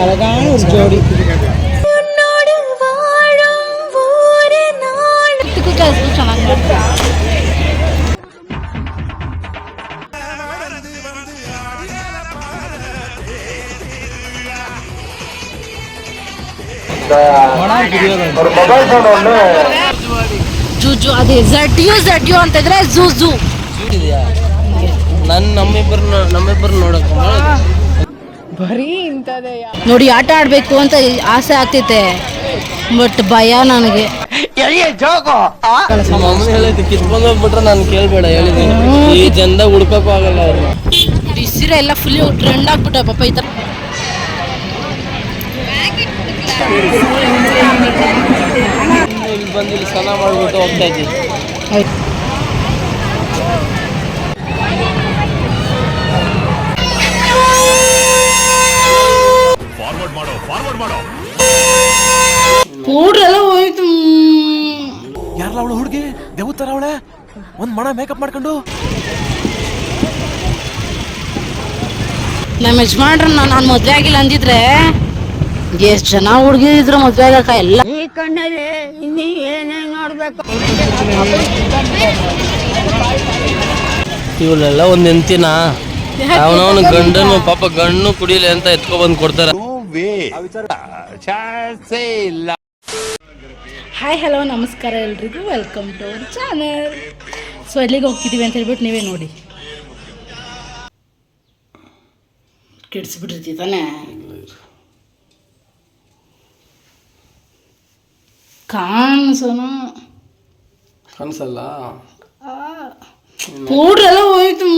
அழகான ஒரு ஜோடி உன்னோடு வாழும் ஒரு நாள் ಇದಕ್ಕೂ ಕೆಲಸ ಚೆನ್ನಾಗಿ ಮಾಡ್ತಾರೆ ಜೂಜು ಅದೇ ಝಡ್ ಯು ಝಡ್ ಯು ಅಂತಿದ್ರೆ ಝೂ ಝೂ ಇದೆಯಾ ನನ್ನ ನಮ್ಮಿಬ್ಬರು ನಮ್ಮಿಬ್ಬರು ನೋಡಕ್ಕೆ ಬರೀ ಇಂಥದೇ ನೋಡಿ ಆಟ ಆಡ್ಬೇಕು ಅಂತ ಆಸೆ ಆಗ್ತೈತೆ ಬಟ್ ಭಯ ನನಗೆ. ಹೇಳಿದ್ದು ಕಿತ್ಕೊಂಡು ಹೋಗ್ಬಿಟ್ರೆ ನಾನು ಕೇಳ್ಬೇಡ ಹೇಳಿದ್ದೀನಿ ಈ ಜನದಾಗ ಹುಡ್ಕೋಕ್ಕೂ ಆಗಲ್ಲ ಅವ್ರನ್ನ ಬಿಸಿರ ಎಲ್ಲ ಫುಲ್ ಟ್ರೆಂಡ್ ಆಗ್ಬಿಟ್ಟ ಪಾಪ ಈ ಥರ ಇಲ್ಲಿ ಬಂದು ಇಲ್ಲಿ ಸ್ನಾನ ಮಾಡ್ಬಿಟ್ಟು ಹೋಗ್ತಾ ಇದ್ದೀವಿ. ಮೇಕಪ್ ಮಾಡ್ಕೊಂಡು. ನಮ್ಮ ಯಜಮಾನ್ರ ನಾನು ಮದ್ವೆ ಆಗಿಲ್ಲ ಅಂದಿದ್ರೆ ಎಷ್ಟು ಜನ ಹುಡುಗಿ ಇದ್ರು ಮದ್ವೆ ಆಗಕ ಎಲ್ಲ ಇವಳೆಲ್ಲ ಒಂದ್ ಹೆಂಡ್ತಿನ? ಅವನವನು ಗಂಡನು ಪಾಪ ಗಂಡು ಕುಡಿಲಿ ಅಂತ ಎತ್ಕೊಬಂದು ಕೊಡ್ತಾರ. ಹಾಯ್ ಹಲೋ ನಮಸ್ಕಾರ ಎಲ್ರಿಗೂ. Welcome to our channel so ಎಲ್ಲಿಗೆ ಹೋಗ್ತಿದ್ದೀವಿ ಅಂತ ಹೇಳ್ಬಿಟ್ಟು ನೀವೇ ನೋಡಿ. ಕೆಡಿಸ್ಬಿಟ್ಟಿರ್ತೀವಿ ತಾನೇ? ಕಾಣಿಸೋನು? ಕನ್ಸಲ್ಲ ಪೌಡ್ರ್ ಎಲ್ಲ ಹೋಯ್ತು.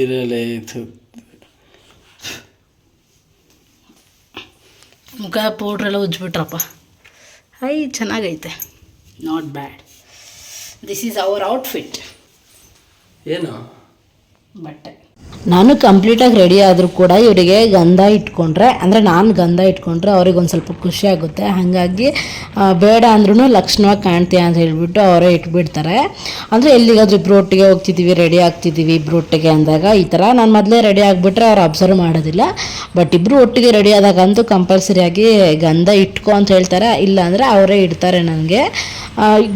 ಇರಲೇ ಮುಖ ಪೌಡ್ರ್ ಎಲ್ಲ ಉಜ್ಬಿಟ್ರಪ್ಪ. ಐ ಚೆನ್ನಾಗೈತೆ. Not bad this is our outfit ಏನು? ಬಟ್ಟೆ. ನಾನು ಕಂಪ್ಲೀಟಾಗಿ ರೆಡಿ ಆದರೂ ಕೂಡ ಇವರಿಗೆ ಗಂಧ ಇಟ್ಕೊಂಡ್ರೆ, ಅಂದರೆ ನಾನು ಗಂಧ ಇಟ್ಕೊಂಡ್ರೆ ಅವ್ರಿಗೆ ಒಂದು ಸ್ವಲ್ಪ ಖುಷಿ ಆಗುತ್ತೆ. ಹಾಗಾಗಿ ಬೇಡ ಅಂದ್ರೂ ಲಕ್ಷಣವಾಗಿ ಕಾಣ್ತೀಯ ಅಂತ ಹೇಳಿಬಿಟ್ಟು ಅವರೇ ಇಟ್ಬಿಡ್ತಾರೆ. ಅಂದರೆ ಎಲ್ಲಿಗಾದ್ರೂ ಇಬ್ಬರು ಒಟ್ಟಿಗೆ ಹೋಗ್ತಿದ್ದೀವಿ ರೆಡಿ ಆಗ್ತಿದ್ದೀವಿ ಇಬ್ಬರು ಒಟ್ಟಿಗೆ ಅಂದಾಗ ಈ ಥರ ನಾನು ಮೊದಲೇ ರೆಡಿ ಆಗಿಬಿಟ್ರೆ ಅವ್ರು ಅಬ್ಸರ್ವ್ ಮಾಡೋದಿಲ್ಲ. ಬಟ್ ಇಬ್ಬರು ಒಟ್ಟಿಗೆ ರೆಡಿ ಆದಾಗಂತೂ ಕಂಪಲ್ಸರಿಯಾಗಿ ಗಂಧ ಇಟ್ಕೊ ಅಂತ ಹೇಳ್ತಾರೆ. ಇಲ್ಲ ಅಂದರೆ ಅವರೇ ಇಡ್ತಾರೆ ನನಗೆ.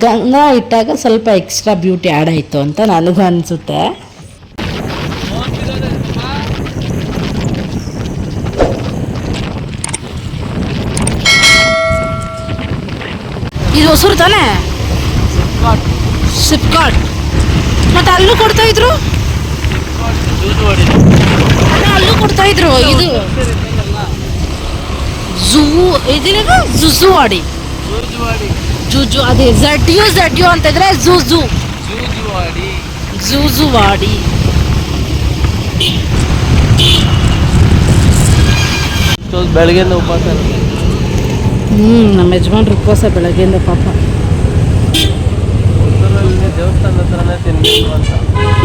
ಗಂಧ ಇಟ್ಟಾಗ ಸ್ವಲ್ಪ ಎಕ್ಸ್ಟ್ರಾ ಬ್ಯೂಟಿ ಆಯಿತು ಅಂತ ನನಗೂ ಅನಿಸುತ್ತೆ. ಇದು ಹೊಸರು ತಾನೇ? ಸಿಪ್ಕಾಟ್ ಮತ್ತೆ ಅಲ್ಲೂ ಕೊಡ್ತಾ ಇದ್ರು? ಅದೇ ಅಲ್ಲೂ ಕೊಡ್ತಾ ಇದ್ರು ಇದು. ಝೂ ಇದಿಲ್ಲ ಜುಜು ವಾಡಿ ಜೂಜು ಅದೇ ಝಡ್ ಯು ಝಡ್ ಯು ಅಂತಿದ್ರೆ ಜುಜು ಜುಜುವಾಡಿ ಝೂಝು ವಾಡಿ ಬೆಳಗ್ಗೆಯಿಂದ ಉಪವಾಸ. ಹ್ಞೂ ನಮ್ಮ ಯಜಮಾನ್ರು ಉಪವಾಸ ಬೆಳಗ್ಗೆಯಿಂದ ಪಾಪ.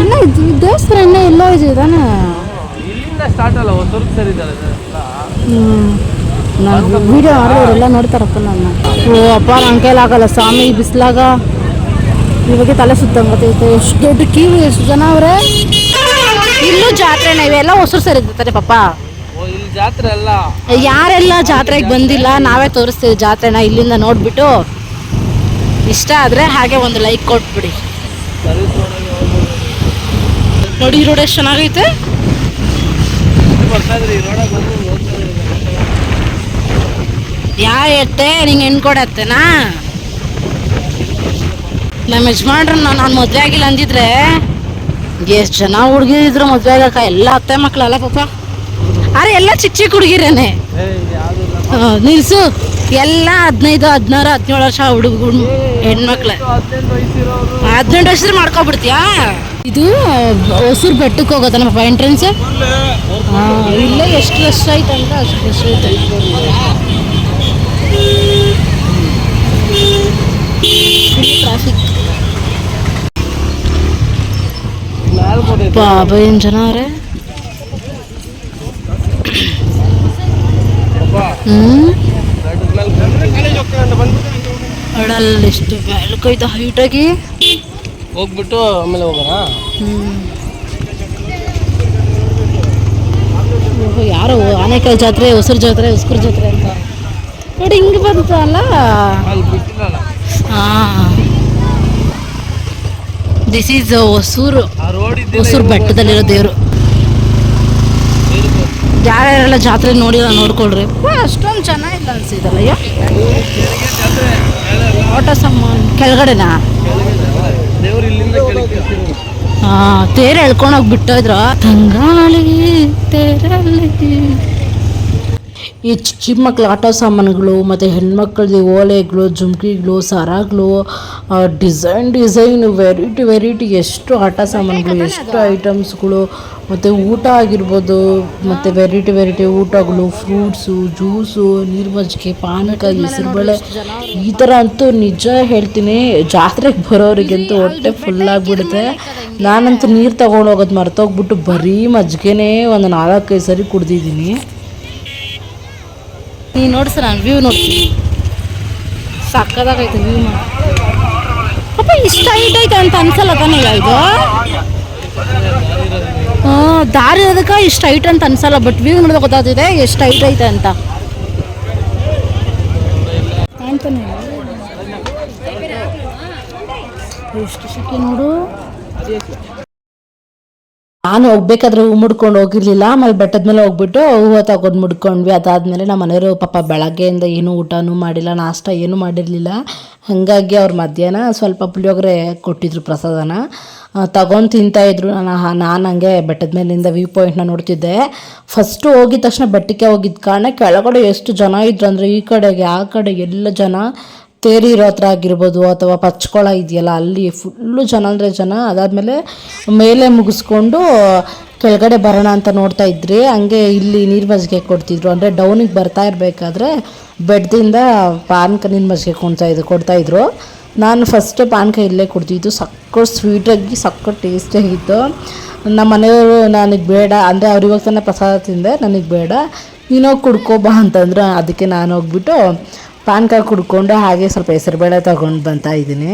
ಇನ್ನ ಇದು ದೇವಸ್ಥಾನ ಇನ್ನೂ ಎಲ್ಲ ಇದೆ ತಾನೆ ಇಲ್ಲಿಂದ ಸ್ಟಾರ್ಟ್ ಅಲ್ಲ ಹೊಸೂರ್ಗ್ ಸೇರಿದ್ದಾರೆ ನಾನು ವಿಡಿಯೋ ಮಾಡೋರೆಲ್ಲ ನೋಡ್ತಾರಪ್ಪ ನನ್ನ. ಓ, ಅಪ್ಪ ನನ್ನ ಕೈಲಾಗಲ್ಲ ಸ್ವಾಮಿ ಬಿಸಿಲಾಗ. ಇವಾಗ ತಲೆ ಸುತ್ತಂಗತ್ತೈತೆ ಎಷ್ಟು ದೊಡ್ಡ ಕೀವು, ಎಷ್ಟು ಜನ ಅವರೇ? ಇಲ್ಲೂ ಜಾತ್ರೆನ ಇವೆಲ್ಲ ಹೊಸರು ಸೇರಿರ್ತಾರೆ ಪಾಪ. ಇಲ್ಲಿ ಜಾತ್ರೆ ಅಲ್ಲ? ಯಾರೆಲ್ಲ ಜಾತ್ರೆಗೆ ಬಂದಿಲ್ಲ, ನಾವೇ ತೋರಿಸ್ತೀವಿ ಜಾತ್ರೆನ ಇಲ್ಲಿಂದ ನೋಡ್ಬಿಟ್ಟು. ಇಷ್ಟ ಆದರೆ ಹಾಗೆ ಒಂದು ಲೈಕ್ ಕೊಟ್ಬಿಡಿ. ನೋಡಿ ರೋಡ್ ಎಷ್ಟು ಚೆನ್ನಾಗೈತೆ. ಯಾ ಎಟ್ಟೆ, ನಿಂಗೆ ಹೆಣ್ಕೊಡತ್ತೆನಾ ನಮ್ಮ ಯಜಮಾನ್ರು ನಾನು ಮದುವೆ ಆಗಿಲ್ಲ ಅಂದಿದ್ರೆ, ಎಷ್ಟು ಜನ ಹುಡುಗಿ ಇದ್ರು ಮದುವೆ ಆಗಕ್ಕ, ಎಲ್ಲ ಅತ್ತೆ ಮಕ್ಕಳಲ್ಲ ಪಾಪ. ಅರೆ, ಎಲ್ಲ ಚಿಕ್ಕ ಚಿಕ್ಕ ಹುಡುಗಿರೇನೆ. ನಿಲ್ಸು. ಎಲ್ಲ ಹದಿನೈದು, ಹದಿನಾರು, ಹದಿನೇಳು ವರ್ಷ ಹುಡುಗ ಹೆಣ್ಮಕ್ಳೆ. ಹದಿನೆಂಟು ವರ್ಷ ಹದಿನೆಂಟು ವರ್ಷದ ಮಾಡ್ಕೊಬಿಡ್ತೀಯಾ ಇದು, ಹೊಸೂರು ಬೆಟ್ಟಕ್ಕೆ ಹೋಗೋದ ನಮ್ಮ ಎಂಟ್ರೆನ್ಸ್ ಇಲ್ಲೇ ಎಷ್ಟು ವರ್ಷ ಆಯ್ತು ಅಂದ್ರೆ ಅಷ್ಟು ವರ್ಷ ಐತೆ ಟ್ರಾಫಿಕ್ ಬಾಬಾ, ಏನು ಜನ ಅವ್ರೆ ಹ್ಞೂ ಅಡಲ್ ಎಷ್ಟು ಹೈಟ್ ಹೈಟಾಗಿ ಹೋಗ್ಬಿಟ್ಟು ಆಮೇಲೆ ಹೋಗೋಣ. ಓಹೋ, ಯಾರೋ ಆನೆಕಲ್ ಜಾತ್ರೆ ಹೊಸರು ಜಾತ್ರೆ ಹೊಸ್ಕೂರು ಜಾತ್ರೆ ಅಂತ. ನೋಡಿ ಹಿಂಗೆ ಬಂತು ಅಲ್ಲ? ಹಾಂ ದಿಸ್ ಈಸ್ ಹೊಸೂರು. ಹೊಸೂರು ಬೆಟ್ಟದಲ್ಲಿರೋ ದೇವರು. ಯಾರ್ಯಾರೆಲ್ಲ ಜಾತ್ರೆ ನೋಡಿಲ್ಲ ನೋಡ್ಕೊಳ್ರಿ. ಅಷ್ಟೊಂದು ಚೆನ್ನಾಗಿಲ್ಲ ಅನ್ಸಿದಲ್ಲ ಅಯ್ಯೋ. ಆಟೋ ಸಾಮಾನ್ ಕೆಳಗಡೆನಾ? ಹಾ ತೇರು ಎಳ್ಕೊಂಡು ಹೋಗಿ ಬಿಟ್ಟೋದ್ರ ತಂಗಾಳಿ ತೇರಲ್ಲಿ ಈ ಚಿಕ್ಕ ಮಕ್ಳ ಆಟ ಸಾಮಾನುಗಳು ಮತ್ತು ಹೆಣ್ಮಕ್ಳದ್ದು ಓಲೆಗಳು, ಜುಮ್ಕಿಗಳು, ಸರಗಳು ಡಿಸೈನ್ ಡಿಸೈನ್ ವೆರೈಟಿ ವೆರೈಟಿ ಎಷ್ಟು ಆಟ ಸಾಮಾನುಗಳು, ಎಷ್ಟು ಐಟಮ್ಸ್ಗಳು, ಮತ್ತು ಊಟ ಆಗಿರ್ಬೋದು, ಮತ್ತು ವೆರೈಟಿ ವೆರೈಟಿ ಊಟಗಳು, ಫ್ರೂಟ್ಸು, ಜ್ಯೂಸು ನೀರು ಮಜ್ಜಿಗೆ ಪಾನಕ, ಹೆಸರುಬೇಳೆ, ಈ ಥರ ಅಂತೂ ನಿಜ ಹೇಳ್ತೀನಿ, ಜಾತ್ರೆಗೆ ಬರೋರಿಗಂತೂ ಹೊಟ್ಟೆ ಫುಲ್ ಆಗಿಬಿಡುತ್ತೆ. ನಾನಂತೂ ನೀರು ತಗೊಂಡು ಹೋಗೋದು ಮರ್ತೋಗ್ಬಿಟ್ಟು ಬರೀ ಮಜ್ಜಿಗೆನೇ ಒಂದು ನಾಲ್ಕೈದು ಸರಿ ಕುಡ್ದಿದ್ದೀನಿ. ನೀ ನೋಡ್ಸ ನಾನು ವ್ಯೂ ನೋಡ್ತೀನಿ ಸಕ್ಕದಾಗೈತೆ ವ್ಯೂ ಅಪ್ಪ ಇಷ್ಟು ಹೈಟ್ ಐತೆ ಅಂತ ಅನ್ಸಲ್ಲ ತಾನೇ ಈಗ ಇದು ಹಾಂ ದಾರಿ ಅದಕ್ಕೆ ಇಷ್ಟು ಹೈಟ್ ಅಂತ ಅನ್ಸಲ್ಲ ಬಟ್ ವ್ಯೂ ನೋಡಿದಾಗ ಗೊತ್ತಾಗ್ತಿದೆ ಎಷ್ಟು ಹೈಟ್ ಐತೆ ಅಂತ ಕಾಣ್ತಾನೆ ಎಷ್ಟು ಸಿಕ್ಕಿ ನೋಡು ನಾನು ಹೋಗ್ಬೇಕಾದ್ರೆ ಹೂ ಮುಡ್ಕೊಂಡು ಹೋಗಿರ್ಲಿಲ್ಲ, ಆಮೇಲೆ ಬೆಟ್ಟದ ಮೇಲೆ ಹೋಗ್ಬಿಟ್ಟು ಹೂವು ತಗೊಂಡು ಮುಡ್ಕೊಂಡ್ವಿ. ಅದಾದಮೇಲೆ ನಮ್ಮ ಮನೆಯವರು ಪಾಪ ಬೆಳಗ್ಗೆಯಿಂದ ಏನೂ ಊಟನೂ ಮಾಡಿಲ್ಲ, ನಾಷ್ಟ ಏನೂ ಮಾಡಿರಲಿಲ್ಲ. ಹಾಗಾಗಿ ಅವ್ರು ಮಧ್ಯಾಹ್ನ ಸ್ವಲ್ಪ ಪುಳಿಯೋಗರೆ ಕೊಟ್ಟಿದ್ರು ಪ್ರಸಾದನ. ತಗೊಂಡು ತಿಂತಾಯಿದ್ರು ನಾನು ನಾನು ಹಂಗೆ ಬೆಟ್ಟದ ಮೇಲಿಂದ ವ್ಯೂ ಪಾಯಿಂಟ್ನ ನೋಡ್ತಿದ್ದೆ. ಫಸ್ಟು ಹೋಗಿದ ತಕ್ಷಣ ಬೆಟ್ಟಕ್ಕೆ ಹೋಗಿದ್ದ ಕಾರಣ ಕೆಳಗಡೆ ಎಷ್ಟು ಜನ ಇದ್ರು ಅಂದರೆ ಈ ಕಡೆಗೆ, ಆ ಕಡೆ ಎಲ್ಲ ಜನ ತೇರಿ ಇರೋ ಹತ್ರ ಆಗಿರ್ಬೋದು ಅಥವಾ ಪಚ್ಕೊಳ ಇದೆಯಲ್ಲ, ಅಲ್ಲಿ ಫುಲ್ಲು ಜನ ಅಂದರೆ ಜನ. ಅದಾದಮೇಲೆ ಮೇಲೆ ಮುಗಿಸ್ಕೊಂಡು ಕೆಳಗಡೆ ಬರೋಣ ಅಂತ ನೋಡ್ತಾ ಇದ್ರಿ. ಹಂಗೆ ಇಲ್ಲಿ ನೀರು ಮಜ್ಜಿಗೆ ಕೊಡ್ತಿದ್ರು. ಅಂದರೆ ಡೌನಿಗೆ ಬರ್ತಾ ಇರಬೇಕಾದ್ರೆ ಬೆಡ್ದಿಂದ ಪಾನಕ ನೀರು ಮಜ್ಜಿಗೆ ಕೊಡ್ತಾ ಇದ್ರು. ಕೊಡ್ತಾಯಿದ್ರು ನಾನು ಫಸ್ಟ್ ಪಾನಕ ಇಲ್ಲೇ ಕೊಡ್ತಿದ್ದು ಸಕ್ಕ ಸ್ವೀಟಾಗಿ ಸಕ್ಕ ಟೇಸ್ಟಿಯಾಗಿತ್ತು ನಮ್ಮ ಮನೆಯವರು ನನಗೆ ಬೇಡ. ಅಂದರೆ ಅವ್ರು ಇವಾಗ ತಾನೇ ಪ್ರಸಾದ ತಿಂದೆ. ನನಗೆ ಬೇಡ. ನೀನೋಗಿ ಕುಡ್ಕೋ ಬಾ ಅಂತಂದ್ರು ಅದಕ್ಕೆ ನಾನು ಹೋಗ್ಬಿಟ್ಟು ಪಾನ್ಕ ಕುಡ್ಕೊಂಡು ಹಾಗೆ ಸ್ವಲ್ಪ ಹೆಸರುಬೇಳೆ ತಗೊಂಡು ಬಂತಾ ಇದ್ದೀನಿ.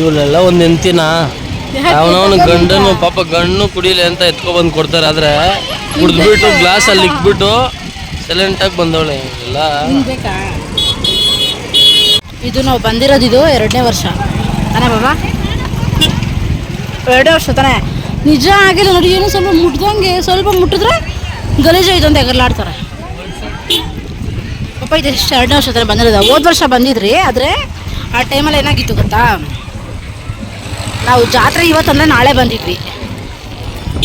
ಇವಳೆಲ್ಲ ಒಂದು ಹೆಂಡ್ತಿನ ಅವನವನು ಗಂಡನು ಪಾಪ ಗಂಡು ಕುಡಿಲಿ ಅಂತ ಎತ್ಕೊಬಂದು ಕೊಡ್ತಾರೆ ಆದ್ರೆ ಕುಡಿದ್ಬಿಟ್ಟು ಗ್ಲಾಸ್ ಅಲ್ಲಿ ಇಕ್ಬಿಟ್ಟು ಸೈಲೆಂಟಾಗಿ ಬಂದವಳೆ ಎಲ್ಲ ಬೇಕಾ? ಇದು ನಾವು ಬಂದಿರೋದು ಇದು ಎರಡನೇ ವರ್ಷ. ತಾನೇ ಬಾಬಾ? ಎರಡನೇ ವರ್ಷ ತಾನೇ? ನಿಜ ಆಗಿಲ್ಲ ನೋಡಿ, ಏನು ಸ್ವಲ್ಪ ಮುಟ್ದಂಗೆ, ಸ್ವಲ್ಪ ಮುಟ್ಟಿದ್ರೆ ಗಲೀಜಾಯ್ತು ಅಂತ ಎಗರ್ಲಾಡ್ತಾರೆ ಪಾಪ ಇದು ಎಷ್ಟು ಎರಡನೇ ವರ್ಷ ಥರ ಬಂದಿರೋದು. ಹೋದ ವರ್ಷ ಬಂದಿದ್ರಿ, ಆದರೆ ಆ ಟೈಮಲ್ಲಿ ಏನಾಗಿತ್ತು ಗೊತ್ತಾ? ನಾವು ಜಾತ್ರೆ ಇವತ್ತಂದರೆ ನಾಳೆ ಬಂದಿದ್ವಿ.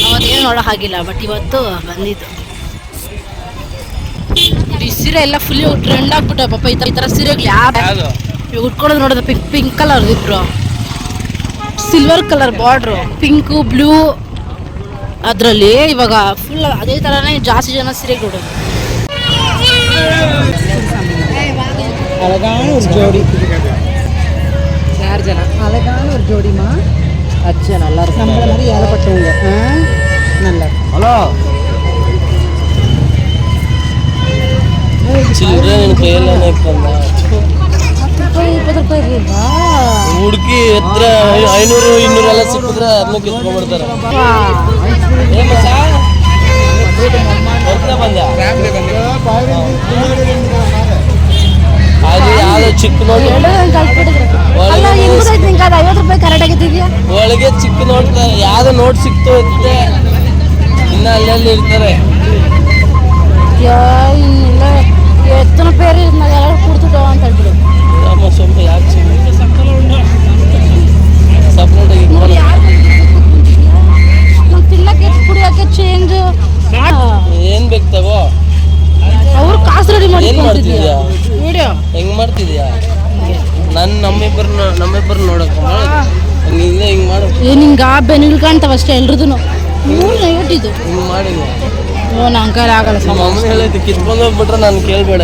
ಅವತ್ತೇನು ನೋಡೋ ಹಾಗಿಲ್ಲ ಬಟ್ ಇವತ್ತು ಬಂದಿದ್ದು. ಈ ಸೀರೆ ಎಲ್ಲ ಫುಲ್ ಟ್ರೆಂಡ್ ಆಗ್ಬಿಟ್ಟ ಪಾಪ ಈ ಥರ ಸೀರೆಗಳು ಇವಾಗ ಉಟ್ಕೊಳ್ಳೋದು ನೋಡೋದು ಪಿಂಕ್ ಪಿಂಕ್ ಕಲರ್ ಇಬ್ರು silver colour border pink blue ಅದರಲ್ಲಿ ಇವಾಗ ಫುಲ್ ಅದೇ ಥರನೇ ಜಾಸ್ತಿ ಜನ ಸೀರೆ ಕೊಡೋದು அழகான ஒரு ஜோடி யார் ஜனா அழகான ஒரு ஜோடிமா ಅಚ್ಚ நல்லா நம்மள மாதிரி ஏழப்பட்டவங்க ஆ? நல்லா இருக்கு. ಹಲೋ ಚಿಲ್ಲರೆ ನಿನ್ನ ಕೈಯಲ್ಲೇ ಇಟ್ಕೊಂಡ ಇಪ್ಪತ್ತು ರೂಪಾಯಿ ಇರಲಿಲ್ವಾ ಹುಡುಗಿ ಹತ್ರ ಐನೂರು ಇನ್ನೂರೆಲ್ಲ ಸಿಕ್ಕಿದ್ರೆ ಅದನ್ನ ಕಿತ್ಕೊಂಡ್ಬಿಡ್ತಾರೆ? ಅದು ಯಾವ್ದೋ ಚಿಕ್ಕ ನೋಟ್. ಐವತ್ತು ರೂಪಾಯಿ ಕರೆಕ್ಟ್ ಒಳಗೆ ಚಿಕ್ಕ ನೋಟ್ ಯಾವ್ದು ನೋಟ್ ಸಿಕ್ತು ಇತ್ತೆ ಇನ್ನ ಅಲ್ಲಲ್ಲಿ ಇರ್ತಾರೆ. ಎತ್ತನ ಪೇರಿ ಎಲ್ಲ ಅಷ್ಟೇ ಎಲ್ರದೂ ಮೂರು ನೈವಟ್ಟಿದ್ದು ಹೋಗ್ಬಿಟ್ರೆ ನಾನು ಕೇಳ್ಬೇಡ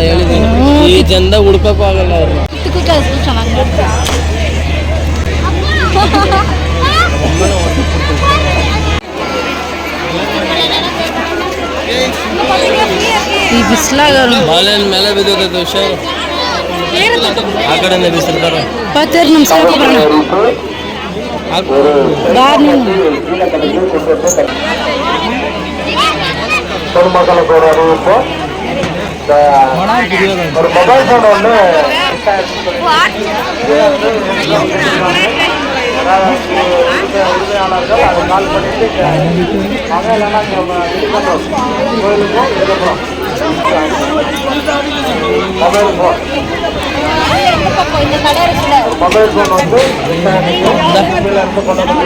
ಈ ಜನದಾಗ ಹುಡ್ಕೋಕ್ಕೂ ಆಗಲ್ಲ ಈ ಮೇಲೆ ಹುಷಾರು. ಆ ಕಡೆ ಬಿಸಿಲು ಬರೋ. ಬರ್ತೀರಿ ನಮಸ್ಕಾರ பொதுமக்களுக்கு ஒரு அறிவிப்பு ஒரு மொபைல் போன் ஒன்று உரிமையாளர்கள் அதை கால் பண்ணிட்டு மகையிலனா இது பண்ணுறோம் கோயிலுக்கும் இதுக்கப்புறம் மொபைல் இந்த பக்கம் இந்த கடை இருக்குல்ல மொபைல் ஃபோன் வந்து இந்த இருந்து கொண்டு வந்து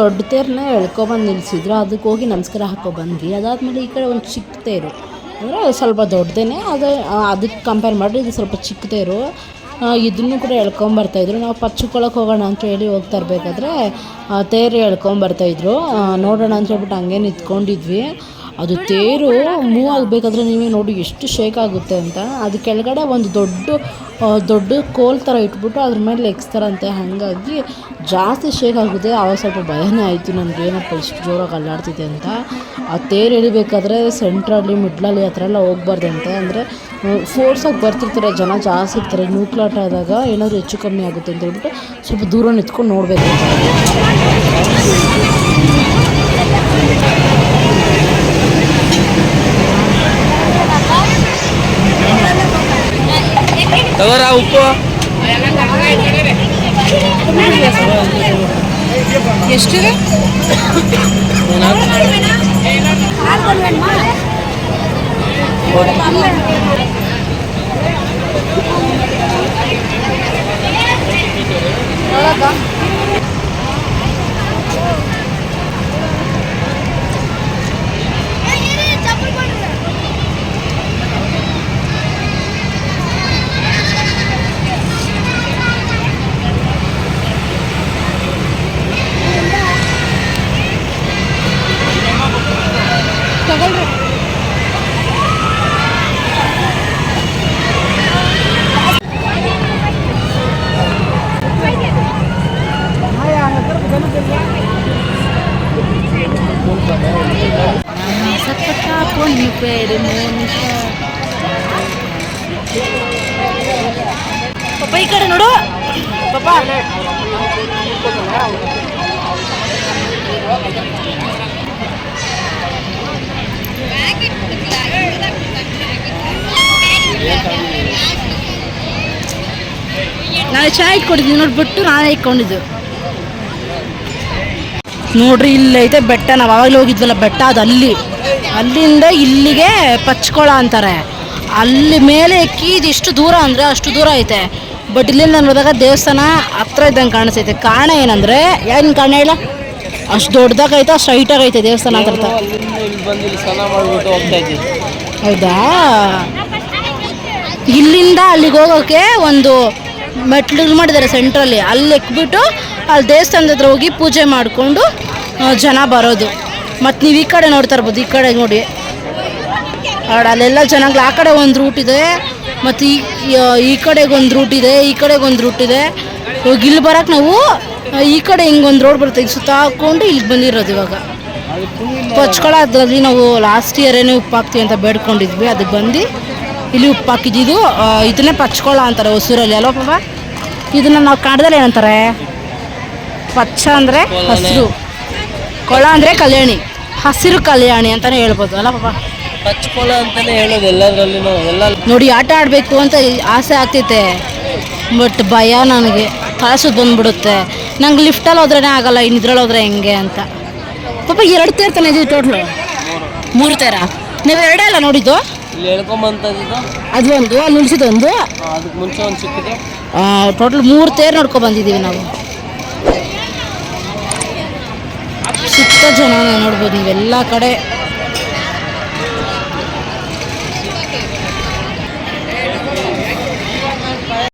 ದೊಡ್ಡ ತೇರನ್ನ ಎಳ್ಕೊಬಂದು ನಿಲ್ಲಿಸಿದ್ರು ಅದಕ್ಕೆ ಹೋಗಿ ನಮಸ್ಕಾರ ಹಾಕೋ ಬಂದ್ವಿ. ಅದಾದಮೇಲೆ ಈ ಕಡೆ ಒಂದು ಚಿಕ್ಕ ತೇರು. ಅಂದರೆ ಸ್ವಲ್ಪ ದೊಡ್ಡದೇನೆ. ಅದು ಅದಕ್ಕೆ ಕಂಪೇರ್ ಮಾಡಿದ್ರೆ ಇದು ಸ್ವಲ್ಪ ಚಿಕ್ಕ ತೇರು. ಇದನ್ನು ಕೂಡ ಎಳ್ಕೊಂಬರ್ತಾಯಿದ್ರು ನಾವು ಪಚ್ಚಿಕೊಳ್ಳೋಕೆ ಹೋಗೋಣ ಅಂತ ಹೇಳಿ ಹೋಗ್ತಾ ಇರಬೇಕಾದ್ರೆ ತೇರು ಎಳ್ಕೊಂಬರ್ತಾಯಿದ್ರು ನೋಡೋಣ ಅಂತ ಹೇಳ್ಬಿಟ್ಟು ಹಂಗೆ ನಿಂತ್ಕೊಂಡಿದ್ವಿ. ಅದು ತೇರು ಮೂವ್ ಆಗಬೇಕಾದ್ರೆ ನೀವೇ ನೋಡಿ ಎಷ್ಟು ಶೇಕ್ ಆಗುತ್ತೆ ಅಂತ. ಅದು ಕೆಳಗಡೆ ಒಂದು ದೊಡ್ಡ ದೊಡ್ಡ ಕೋಲ್ ಥರ ಇಟ್ಬಿಟ್ಟು ಅದ್ರ ಮೇಲೆ ಎಕ್ಸ್ತಾರಂತೆ ಹಾಗಾಗಿ ಜಾಸ್ತಿ ಶೇಕ್ ಆಗುತ್ತೆ. ಆವಾಗ ಸ್ವಲ್ಪ ಭಯನೇ ಆಯಿತು. ನನಗೆ ಏನಪ್ಪ ಇಷ್ಟು ಜೋರಾಗಿ ಅಲ್ಲಾಡ್ತಿದೆ ಅಂತ. ಆ ತೇರು ಎಳಿಬೇಕಾದ್ರೆ ಸೆಂಟ್ರಲ್ಲಿ ಮಿಡ್ಲಲ್ಲಿ ಆ ಥರ ಎಲ್ಲ ಹೋಗ್ಬಾರ್ದಂತೆ. ಅಂದರೆ ಫೋರ್ಸಾಗಿ ಬರ್ತಿರ್ತಾರೆ ಜನ ಜಾಸ್ತಿ ಇರ್ತಾರೆ. ನೂಕ್ಲಾಟ ಆದಾಗ ಏನಾದರೂ ಹೆಚ್ಚು ಕಮ್ಮಿ ಆಗುತ್ತೆ ಅಂತ ಹೇಳ್ಬಿಟ್ಟು ಸ್ವಲ್ಪ ದೂರ ನಿಂತ್ಕೊಂಡು ನೋಡಬೇಕು. ತಗೋರ ಉಪ್ಪು ಎಷ್ಟಿದೆ? ಪಾಪ ಈ ಕಡೆ ನೋಡು ಪಾಪ ನಾಳೆ ಚಾ ಇಟ್ಕೊಂಡಿದ್ವಿ ನೋಡ್ಬಿಟ್ಟು ನಾನೇ ಇಟ್ಕೊಂಡಿದ್ದು. ನೋಡ್ರಿ ಇಲ್ಲೈತೆ ಬೆಟ್ಟ. ನಾವು ಆವಾಗಲೇ ಹೋಗಿದ್ವಲ್ಲ ಬೆಟ್ಟ, ಅದು ಅಲ್ಲಿ. ಅಲ್ಲಿಂದ ಇಲ್ಲಿಗೆ ಪಚ್ಕೊಳ ಅಂತಾರೆ. ಅಲ್ಲಿ ಮೇಲೆ ಎಕ್ಕಿ, ಇದು ಎಷ್ಟು ದೂರ ಅಂದರೆ ಅಷ್ಟು ದೂರ ಐತೆ. ಬಟ್ ಇಲ್ಲಿಂದ ನೋಡಿದಾಗ ದೇವಸ್ಥಾನ ಹತ್ರ ಇದ್ದಂಗೆ ಕಾಣಿಸ್ತೈತೆ. ಕಾರಣ ಏನಂದರೆ, ಏನು ಕಾರಣ ಹೇಳ ಅಷ್ಟು ದೊಡ್ಡದಾಗೈತೆ ಅಷ್ಟು ಹೈಟಾಗೈತೆ ದೇವಸ್ಥಾನ ಅಂತ ಇಲ್ಲಿ ಇಲ್ಲಿ ಹೌದಾ? ಇಲ್ಲಿಂದ ಅಲ್ಲಿಗೆ ಹೋಗೋಕ್ಕೆ ಒಂದು ಮೆಟ್ಲು ಮಾಡಿದ್ದಾರೆ ಸೆಂಟ್ರಲ್ಲಿ. ಅಲ್ಲಿ ಎಕ್ಬಿಟ್ಟು ಅಲ್ಲಿ ದೇವಸ್ಥಾನದ ಹತ್ರ ಹೋಗಿ ಪೂಜೆ ಮಾಡಿಕೊಂಡು ಜನ ಬರೋದು. ಮತ್ತು ನೀವು ಈ ಕಡೆ ನೋಡ್ತಾ ಇರ್ಬೋದು, ಈ ಕಡೆ ನೋಡಿ. ಅಲ್ಲೆಲ್ಲ ಜನಗಳು ಆ ಕಡೆ ಒಂದು ರೂಟ್ ಇದೆ, ಮತ್ತು ಈ ಈ ಕಡೆಗೊಂದು ರೂಟ್ ಇದೆ, ಈ ಕಡೆಗೊಂದು ರೂಟ್ ಇದೆ. ಇವಾಗ ಇಲ್ಲಿ ಬರೋಕೆ ನಾವು ಈ ಕಡೆ ಹಿಂಗೊಂದು ರೋಡ್ ಬರುತ್ತೆ. ಸುತ್ತ ಹಾಕ್ಕೊಂಡು ಇಲ್ಲಿಗೆ ಬಂದಿರೋದು ಇವಾಗ. ಪಚ್ಕೊಳ್ಳೋದ್ರಲ್ಲಿ ನಾವು ಲಾಸ್ಟ್ ಇಯರೇನೇ ಉಪ್ಪು ಹಾಕ್ತೀವಿ ಅಂತ ಬೇಡ್ಕೊಂಡಿದ್ವಿ ಅದಕ್ಕೆ ಬಂದು ಇಲ್ಲಿ ಉಪ್ಪು ಹಾಕಿದ್ದು ಇದನ್ನೇ ಪಚ್ಕೊಳ ಅಂತಾರೆ ಹೊಸೂರಲ್ಲಿ ಅಲ್ವ ಪಾಪ? ಇದನ್ನು ನಾವು ಕಾಣ್ದಲ್ಲಿ ಏನಂತಾರೆ? ಪಚ್ಚ ಅಂದರೆ ಹಸಿರು. ಕೊಳ ಅಂದರೆ ಕಲ್ಯಾಣಿ. ಹಸಿರು ಕಲ್ಯಾಣಿ ಅಂತಲೇ ಹೇಳ್ಬೋದು. ಅಲ್ಲ ಪಾಪ? ಪಚ್ಕೊಳ ಅಂತಲೇ ಹೇಳೋದು ಎಲ್ಲ ನೋಡಿ ಆಟ ಆಡಬೇಕು ಅಂತ ಆಸೆ ಆಗ್ತೈತೆ. ಬಟ್ ಭಯ ನನಗೆ. ಕಳಸು ಬಂದ್ಬಿಡುತ್ತೆ. ನಂಗೆ ಲಿಫ್ಟಲ್ಲಿ ಹೋದ್ರೇ ಆಗಲ್ಲ ಇನ್ನು ಇದ್ರಲ್ಲಿ ಹೋದ್ರೆ ಹೆಂಗೆ ಅಂತ. ಪಾಪ ಎರಡು ತೇರ್ ತಾನೆ ಇದೀವಿ ಟೋಟ್ಲು ಮೂರು ತೇರ? ನೀವು ಎರಡೇ ಅಲ್ಲ ನೋಡಿದ್ದು? ಇಲ್ಲಿ ಹೇಳ್ಕೊಂಬಂತದ್ದು ಅದು ಒಂದು ಅಲ್ಲಿ ಉಳಿಸಿದೊಂದು ಅದಕ್ಕೆ ಮುಂಚೆ ಒಂದು ಸಿಕ್ಕಿದೆ. ಟೋಟಲ್ ಮೂರು ತೇರು ನೋಡ್ಕೊ ಬಂದಿದ್ದೀವಿ ನಾವು. ಸುತ್ತ ಜನ ನೋಡ್ಬೋದು ನೀವೆಲ್ಲ ಕಡೆ.